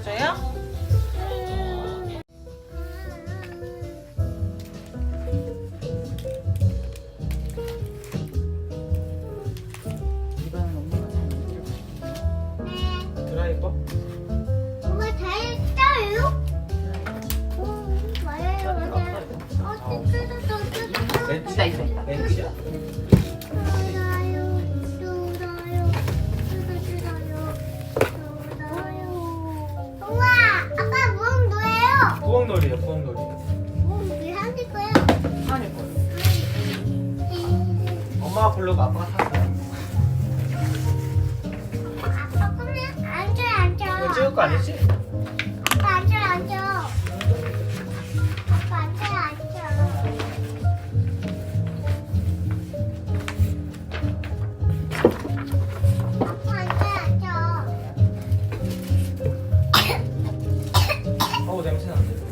썰어줘요? 가까운 거리. 한일 거야. 산일 거예요. 음. 엄마가 부르고 아빠가 탔어요. 아빠 그러면 앉아 이거 앉아. 찍을 거 아니지? 아빠 앉아 앉아. 아빠 앉아 앉아. 아빠 앉아 앉아. 어우 냄새 나는데.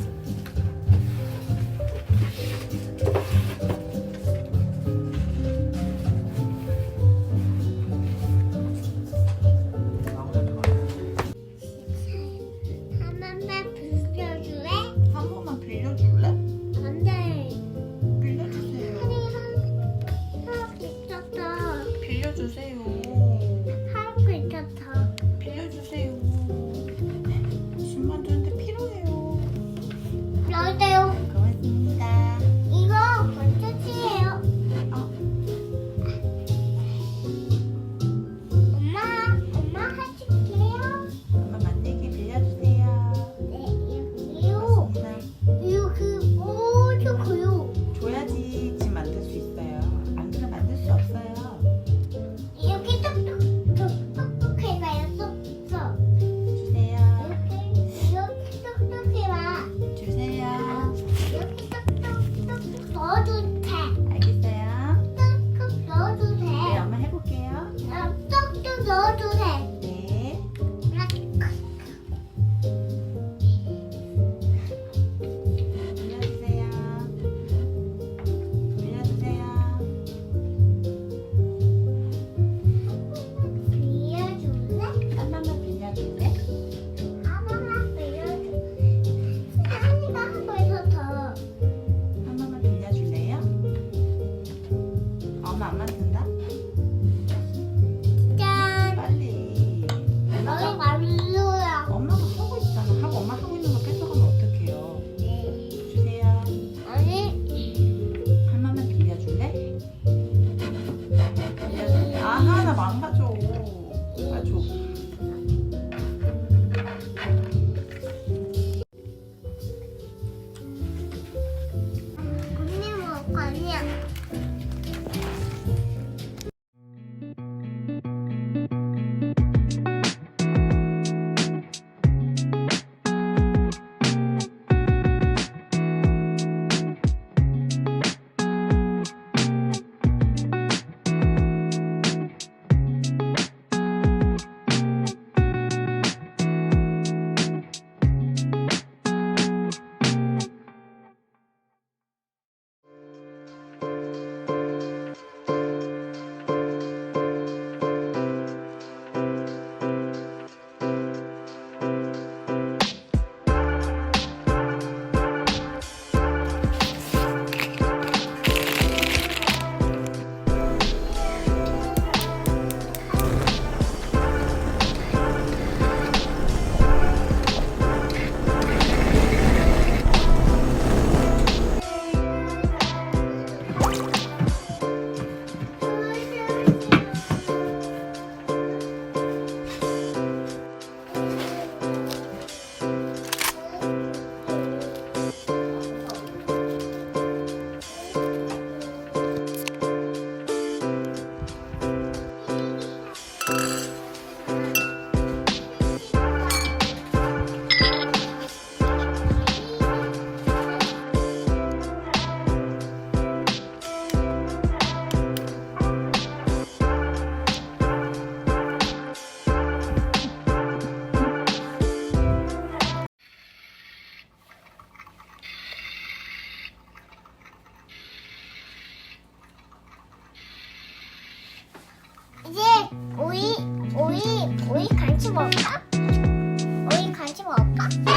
to say 오이 오이 오이 간식 먹을까? 오이 간식 먹을까?